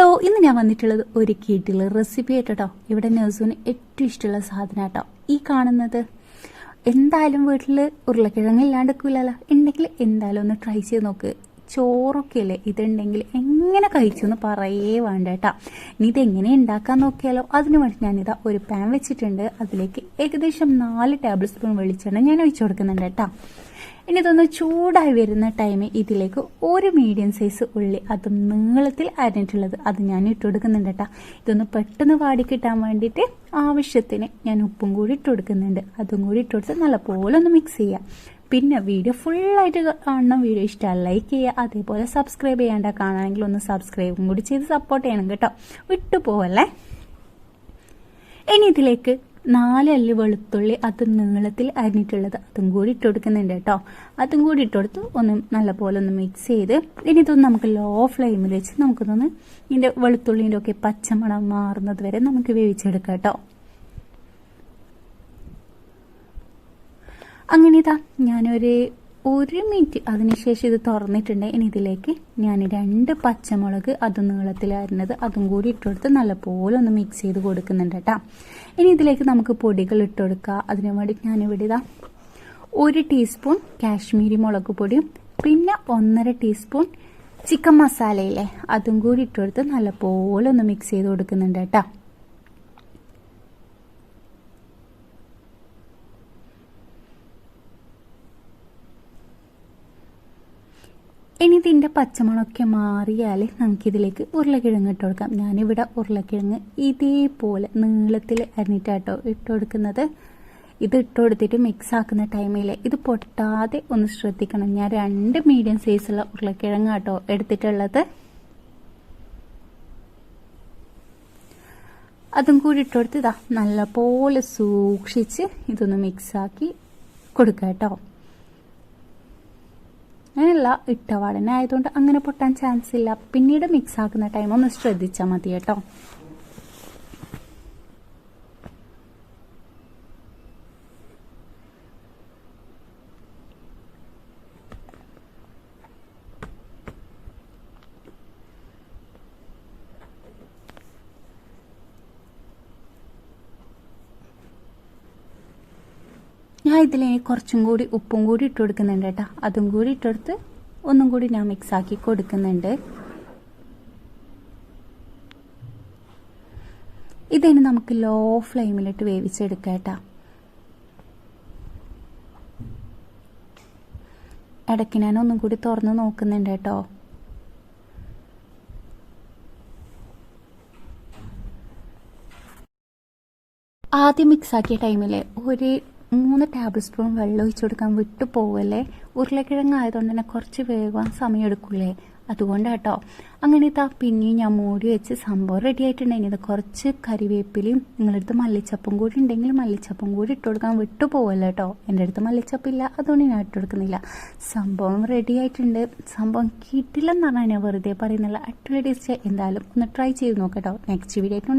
Hello ഇന്ന് ഞാൻ വന്നിട്ടുള്ളത് ഒരു കീട്ടിൽ റെസിപ്പി ആയിട്ടോ ഇവിടെ നഴ്സിന് ഏറ്റവും ഇഷ്ടമുള്ള സാധനം കേട്ടോ ഈ കാണുന്നത് എന്തായാലും വീട്ടിൽ ഉരുളക്കിഴങ്ങ് ഇല്ലാണ്ടിരിക്കില്ലല്ലോ ഉണ്ടെങ്കിൽ എന്തായാലും ഒന്ന് ട്രൈ ചെയ്ത് നോക്ക്. ചോറൊക്കെ അല്ലേ ഇതുണ്ടെങ്കിൽ എങ്ങനെ കഴിച്ചു എന്ന് പറയേ വേണ്ട കേട്ടോ ഇനി ഇതെങ്ങനെ ഉണ്ടാക്കാൻ നോക്കിയാലോ? അതിന് വേണ്ടി ഞാനിതാ ഒരു പാൻ വെച്ചിട്ടുണ്ട്. അതിലേക്ക് ഏകദേശം നാല് ടേബിൾ സ്പൂൺ വെളിച്ചെണ്ണ ഞാൻ ഒഴിച്ചു കൊടുക്കുന്നുണ്ട് കേട്ടോ. ഇനി ഇതൊന്ന് ചൂടായി വരുന്ന ടൈമിൽ ഇതിലേക്ക് ഒരു മീഡിയം സൈസ് ഉള്ളി അതും നീളത്തിൽ അരിഞ്ഞിട്ടുള്ളത് അത് ഞാൻ ഇട്ട് കൊടുക്കുന്നുണ്ട് കേട്ടോ. ഇതൊന്ന് പെട്ടെന്ന് വാടി കിട്ടാൻ വേണ്ടിയിട്ട് ആവശ്യത്തിന് ഞാൻ ഉപ്പും കൂടി ഇട്ട് കൊടുക്കുന്നുണ്ട്. അതും കൂടി ഇട്ട് കൊടുത്ത് നല്ലപോലെ ഒന്ന് മിക്സ് ചെയ്യാം. പിന്നെ വീഡിയോ ഫുള്ളായിട്ട് കാണണം വീഡിയോ ഇഷ്ടമാണ് ലൈക്ക് ചെയ്യുക അതേപോലെ സബ്സ്ക്രൈബ് ചെയ്യാണ്ട കാണാനെങ്കിൽ ഒന്ന് സബ്സ്ക്രൈബും കൂടി ചെയ്ത് സപ്പോർട്ട് ചെയ്യണം കേട്ടോ. വിട്ടു പോവല്ലേ? ഇനി ഇതിലേക്ക് നാലല്ലി വെളുത്തുള്ളി അത് നീളത്തിൽ അരിഞ്ഞിട്ടുള്ളത് അതും കൂടി ഇട്ട് കൊടുക്കുന്നുണ്ട് കേട്ടോ. അതും കൂടി ഇട്ട് കൊടുത്ത് ഒന്ന് നല്ലപോലെ ഒന്ന് മിക്സ് ചെയ്ത് ഇനി ഇതൊന്ന് നമുക്ക് ലോ ഫ്ലെയിമിൽ വെച്ച് നമുക്കിതൊന്ന് ഇതിന്റെ വെളുത്തുള്ളിന്റെ ഒക്കെ പച്ചമണം മാറുന്നത് വരെ നമുക്ക് വേവിച്ചെടുക്കാം കേട്ടോ. അങ്ങനെ ഇതാ ഞാനൊരു ഒരു മിനിറ്റ്. അതിനുശേഷം ഇത് തുറന്നിട്ടുണ്ട്. ഇനി ഇതിലേക്ക് ഞാൻ രണ്ട് പച്ചമുളക് അത് നീളത്തിലായിരുന്നത് അതും കൂടി ഇട്ടുകൊടുത്ത് നല്ലപോലെ ഒന്ന് മിക്സ് ചെയ്ത് കൊടുക്കുന്നുണ്ട് കേട്ടോ. ഇനി ഇതിലേക്ക് നമുക്ക് പൊടികൾ ഇട്ട് കൊടുക്കുക അതിനു വേണ്ടി ഞാനിവിടെ ഇതാ ഒരു ടീസ്പൂൺ കാശ്മീരി മുളക് പൊടിയും പിന്നെ ഒന്നര ടീസ്പൂൺ ചിക്കൻ മസാലയില്ലേ അതും കൂടി ഇട്ടുകൊടുത്ത് നല്ലപോലെ ഒന്ന് മിക്സ് ചെയ്ത് കൊടുക്കുന്നുണ്ട് കേട്ടോ. ഇനി ഇതിന്റെ പച്ചമുളകൊക്കെ മാറിയാൽ നമുക്കിതിലേക്ക് ഉരുളക്കിഴങ്ങ് ഇട്ട് കൊടുക്കാം. ഞാനിവിടെ ഉരുളക്കിഴങ്ങ് ഇതേപോലെ നീളത്തിൽ അരിഞ്ഞിട്ടാട്ടോ ഇട്ട് കൊടുക്കുന്നത്. ഇത് ഇട്ട് കൊടുത്തിട്ട് മിക്സ് ആക്കുന്ന ടൈമിൽ ഇത് പൊട്ടാതെ ഒന്ന് ശ്രദ്ധിക്കണം. ഞാൻ രണ്ട് മീഡിയം സൈസുള്ള ഉരുളക്കിഴങ്ങ് കേട്ടോ എടുത്തിട്ടുള്ളത്. അതും കൂടി ഇട്ട് കൊടുത്ത് ഇതാ നല്ലപോലെ സൂക്ഷിച്ച് ഇതൊന്ന് മിക്സാക്കി കൊടുക്കാം കേട്ടോ അങ്ങനെയല്ല ഇട്ട ആയതുകൊണ്ട് അങ്ങനെ പൊട്ടാൻ ചാൻസ് ഇല്ല. പിന്നീട് മിക്സ് ആക്കുന്ന ടൈം ഒന്ന് ശ്രദ്ധിച്ചാൽ മതി കേട്ടോ. ഞാൻ ഇതിൽ കുറച്ചും കൂടി ഉപ്പും കൂടി ഇട്ട് കൊടുക്കുന്നുണ്ട് കേട്ടോ. അതും കൂടി ഇട്ടെടുത്ത് ഒന്നും കൂടി ഞാൻ മിക്സ് ആക്കി കൊടുക്കുന്നുണ്ട്. ഇതിന് നമുക്ക് ലോ ഫ്ലെയിമിലിട്ട് വേവിച്ചെടുക്കാം കേട്ടോ. ഇടയ്ക്ക് ഞാൻ ഒന്നും കൂടി തുറന്ന് നോക്കുന്നുണ്ട് കേട്ടോ. ആദ്യം മിക്സ് ആക്കിയ ടൈമിൽ ഒരു മൂന്ന് ടേബിൾ സ്പൂൺ വെള്ളം ഒഴിച്ചു കൊടുക്കാൻ വിട്ടു പോവല്ലേ? ഉരുളക്കിഴങ്ങ് ആയതുകൊണ്ട് തന്നെ കുറച്ച് വേവാൻ സമയം എടുക്കൂലേ അതുകൊണ്ട് കേട്ടോ അങ്ങനെ ഇതാ പിന്നെയും ഞാൻ മൂടി വെച്ച് സംഭവം റെഡി ഇനി ഇത് കുറച്ച് കറിവേപ്പിലയും നിങ്ങളടുത്ത് മല്ലിച്ചപ്പും കൂടി ഉണ്ടെങ്കിൽ മല്ലിച്ചപ്പും കൂടി ഇട്ട് കൊടുക്കാൻ വിട്ടു പോവല്ലോ കേട്ടോ എന്റെ അടുത്ത് മല്ലിച്ചപ്പില്ല അതുകൊണ്ട് ഞാൻ ഇട്ട് കൊടുക്കുന്നില്ല. സംഭവം റെഡി ആയിട്ടുണ്ട്. സംഭവം കിട്ടില്ലെന്ന് പറഞ്ഞാൽ ഞാൻ വെറുതെ പറയുന്നില്ല. അടിപൊളി ടേസ്റ്റ് എന്തായാലും ഒന്ന് ട്രൈ ചെയ്ത് നോക്കട്ടോ നെക്സ്റ്റ് വീഡിയോ ആയിട്ട്